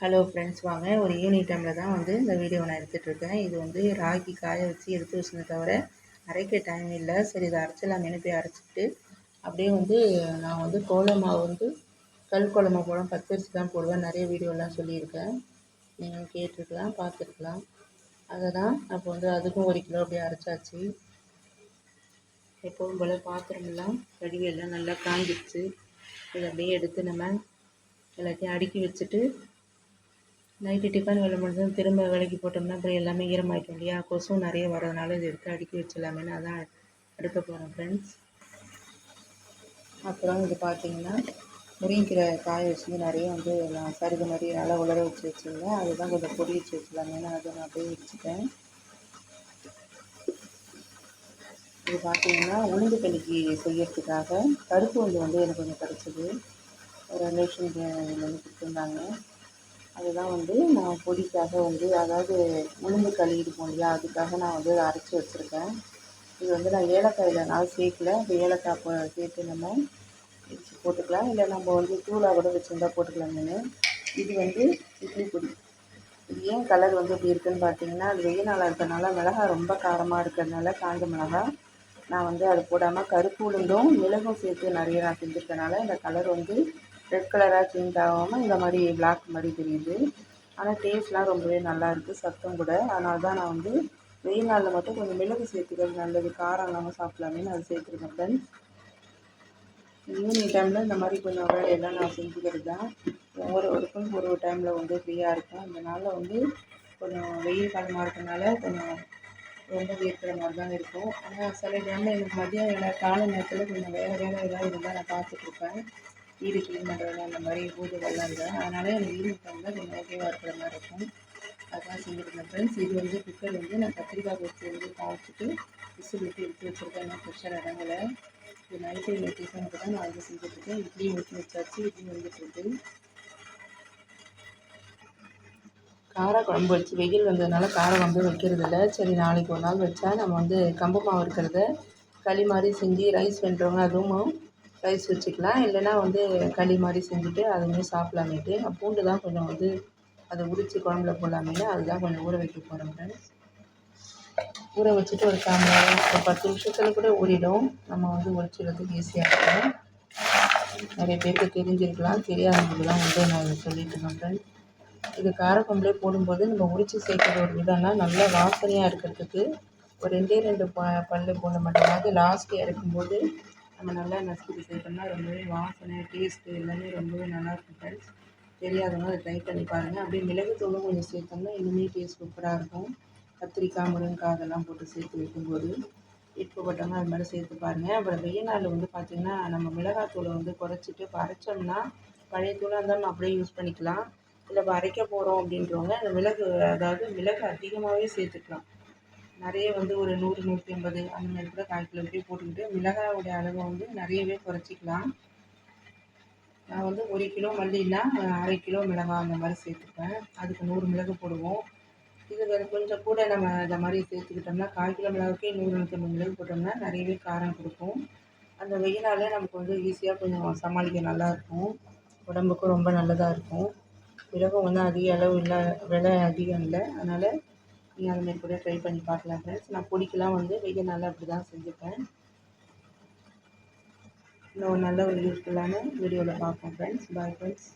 Hello friends வாங்க. ஒரு evening டைமில் தான் வந்து இந்த வீடியோ நான் எடுத்துகிட்ருக்கேன் இது வந்து ராகி காய வச்சு எடுத்து வச்சுருந்த தவிர அரைக்க டைம் இல்லை. சரி இதை அரைச்சலாமேனு போய் அரைச்சிட்டு அப்படியே வந்து நான் வந்து கோலமாவு வந்து கல் கோலமா போடலாம் பச்சரிசி தான் போடுவேன். நிறைய வீடியோலாம் சொல்லியிருக்கேன். நீங்கள் கேட்டிருக்கலாம் பார்த்துருக்கலாம். அதை தான் அப்போ வந்து அதுக்கும் ஒரு கிலோ அப்படியே அரைச்சாச்சு. எப்போவும் போல் பாத்திரமெல்லாம் கழுவியெல்லாம் நல்லா காஞ்சிடுச்சு இதை அப்படியே எடுத்து நம்ம எல்லாத்தையும் அடுக்கி வச்சுட்டு நைட்டு டிஃபன் வேலை முடிஞ்சதும் திரும்ப விலைக்கு போட்டோம்னா அப்புறம் எல்லாமே ஈரமாயிட்டோம் இல்லையா? கொசும் நிறைய வரதுனால இது எடுத்து அடுக்கி வச்சிடலாமேனு அதான் எடுக்க போகிறேன் ஃப்ரெண்ட்ஸ் அப்புறம் இது பார்த்தீங்கன்னா முருங்கைக்கீரை காய வச்சு நிறைய வந்து நான் சருகு மாதிரி நல்லா உலர வச்சு வச்சுருந்தேன். அதுதான் கொஞ்சம் பொடி வச்சு வச்சுலாமேனு அதை நான் அப்படியே வச்சுட்டேன். இது பார்த்தீங்கன்னா உளுந்து கணிக்கு செய்யறதுக்காக கருப்பு உளுந்து வந்து எனக்கு கொஞ்சம் கிடச்சிது. ஒரு ரிலேஷனுக்கு வந்து கொடுத்துருந்தாங்க. அதுதான் வந்து நான் பொடிக்காக வந்து அதாவது உளுந்து களி இருக்கும் இல்லையா? அதுக்காக நான் வந்து அரைச்சி வச்சுருக்கேன். இது வந்து நான் ஏலக்காயில் நான் சேர்க்கல. இப்போ ஏலக்காய் போ சேர்த்து நம்ம வச்சு போட்டுக்கலாம். இல்லை நம்ம வந்து தூளாக கூட வச்சுருந்தா போட்டுக்கலாங்கன்னு இது வந்து இட்லி பொடி. இது ஏன் கலர் வந்து இப்படி இருக்குதுன்னு பார்த்தீங்கன்னா அது வெயில் நாளாக இருக்கிறதுனால மிளகா ரொம்ப காரமாக இருக்கிறதுனால காஞ்ச மிளகா. நான் வந்து அது போடாமல் கருப்பு உளுந்தும் மிளகும் சேர்த்து நிறைய நான் செஞ்சுருக்கனால இந்த கலர் வந்து ரெட் கலராக சேஞ்ச் ஆகாமல் இந்த மாதிரி பிளாக் மாதிரி தெரியுது. ஆனால் டேஸ்ட்லாம் ரொம்பவே நல்லா இருக்குது சத்தம் கூட. அதனால தான் நான் வந்து வெயில் நாளில் மட்டும் கொஞ்சம் மிளகு சேர்த்துக்கிறது நல்லது. காரம் இல்லாமல் சாப்பிடலாமே நான் சேர்த்துருக்கேன் ஃப்ரெண்ட்ஸ் ஈவினிங் டைமில் இந்த மாதிரி கொஞ்சம் வேலையெல்லாம் நான் செஞ்சுக்கிறது தான். ஒவ்வொரு ஒருக்கும் ஒரு ஒரு டைமில் வந்து ஃப்ரீயாக இருக்கும். அதனால் வந்து கொஞ்சம் வெயில் காலமாக இருக்கனால கொஞ்சம் ரொம்ப வேர்க்கிற மாதிரி தான் இருக்கும். ஆனால் சில டைமில் எனக்கு மதியம் வேலை காலை நேரத்தில் கொஞ்சம் வேறு வேலை ஏதாவது இருந்தால் நான் பார்த்துட்ருப்பேன் வீடு க்ளீன் பண்ணுறது அந்த மாதிரி பூஜைகள்லாம் இல்லை. அதனால் எனக்கு ஈவினிங் டைமில் கொஞ்சம் ஓகேவாக இருக்கிற மாதிரி இருக்கும். அதுதான் செஞ்சுருக்கேன் ஃப்ரெண்ட்ஸ் இது வந்து குக்கர் வந்து நான் கத்திரிக்காய் வச்சு வந்து காய்ச்சிட்டு விசில் விட்டு எடுத்து வச்சுருக்கேன். நான் ப்ரெஷர் இடங்கள இது நைட்டு இந்த டிஃபனுக்கு தான் நான் வந்து செஞ்சுட்ருக்கேன் இட்லி ஊற்றி வச்சாச்சு. இட்லி வந்துட்டுருக்கு கார குழம்பு வச்சு வெயில் வந்ததுனால கார குழம்பு வைக்கிறது இல்லை. சரி நாளைக்கு ஒரு நாள் வச்சா நம்ம வந்து கம்பு மாவு இருக்கிறத களி மாதிரி செஞ்சு ரைஸ் பண்ணுறவங்க அதுவும் ரைஸ் வச்சுக்கலாம். இல்லைனா வந்து களி மாதிரி செஞ்சுட்டு அதுவுமே சாப்பிட்லாமேட்டு பூண்டு தான் கொஞ்சம் வந்து அதை உரித்து குழம்புல போடலாமேனு அதுதான் கொஞ்சம் ஊற வைக்க போகிறேன் ஃப்ரெண்ட்ஸ் ஊற வச்சுட்டு ஒரு கால் ஒரு பத்து நிமிஷத்தில் கூட ஊறிடும். நம்ம வந்து உரிச்சிடுறதுக்கு ஈஸியாக இருக்கும். நிறைய பேருக்கு தெரிஞ்சிருக்கலாம். தெரியாதவங்களுக்குலாம் வந்து நான் சொல்லிட்டு இருக்கேன் ஃப்ரெண்ட்ஸ் இது காரக்குழம்புலே போடும்போது நம்ம உரித்து சேர்க்குற ஒரு விதம்னா நல்லா வாசனையாக இருக்கிறதுக்கு ஒரு ரெண்டே ரெண்டு ப பல்லு பூண்டு மட்டுமாவது லாஸ்ட்டு இறக்கும்போது நம்ம நல்லா நசுக்கி சேர்த்தோம்னா ரொம்பவே வாசனை டேஸ்ட்டு எல்லாமே ரொம்பவே நல்லாயிருக்கும் ஃப்ரெண்ட்ஸ் தெரியாதவங்க அதை ட்ரை பண்ணி பாருங்கள் அப்படியே மிளகுத்தூளும் கொஞ்சம் சேர்த்தோம்னா இன்னுமே டேஸ்ட் சூப்பராக இருக்கும். கத்திரிக்காய் முருங்கைக்காய் அதெல்லாம் போட்டு சேர்த்து வைக்கும்போது விருப்பப்பட்டவங்க அது மாதிரி சேர்த்து பாருங்கள் அப்புறம் வெயில் நாளில் வந்து பார்த்திங்கன்னா நம்ம மிளகாத்தூளை வந்து குறைச்சிட்டு இப்போ அரைச்சோம்னா பழைய தூளாக இருந்தால் நம்ம அப்படியே யூஸ் பண்ணிக்கலாம். இல்லை இப்போ அரைக்க போகிறோம் அப்படின்றவங்க அந்த மிளகு அதாவது மிளகு அதிகமாகவே சேர்த்துக்கலாம். நிறைய வந்து ஒரு நூறு நூற்றி ஐம்பது அந்த மாதிரி கூட கால் கிலோ போட்டுக்கிட்டு மிளகாயோடைய அளவை வந்து நிறையவே குறைச்சிக்கலாம். நான் வந்து ஒரு கிலோ மல்லினா அரை கிலோ மிளகாய் அந்த மாதிரி சேர்த்துப்பேன். அதுக்கு நூறு மிளகு போடுவோம். இது கொஞ்சம் கூட நம்ம இந்த மாதிரி சேர்த்துக்கிட்டோம்னா கால் கிலோ மிளகுக்கே நூறு நூற்றம்பது மிளகு போட்டோம்னா நிறையவே காரம் கொடுக்கும். அந்த வெயிலால் நமக்கு வந்து ஈஸியாக கொஞ்சம் சமாளிக்க நல்லாயிருக்கும் உடம்புக்கும் ரொம்ப நல்லதாக இருக்கும். மிளகும் வந்து அதிக அளவு இல்லை விலை அதிகம் இல்லை. அதனால் நீங்கள் அது மாதிரி கூட ட்ரை பண்ணி பார்க்கலாம் ஃப்ரெண்ட்ஸ் நான் பொடிக்கெலாம் வந்து வெயில் நாளில் அப்படி தான் செஞ்சுப்பேன். இன்னும் நல்ல ஒரு யூஸ்ஃபுல்லான வீடியோவில் பார்ப்போம் ஃப்ரெண்ட்ஸ் பாய் ஃப்ரெண்ட்ஸ்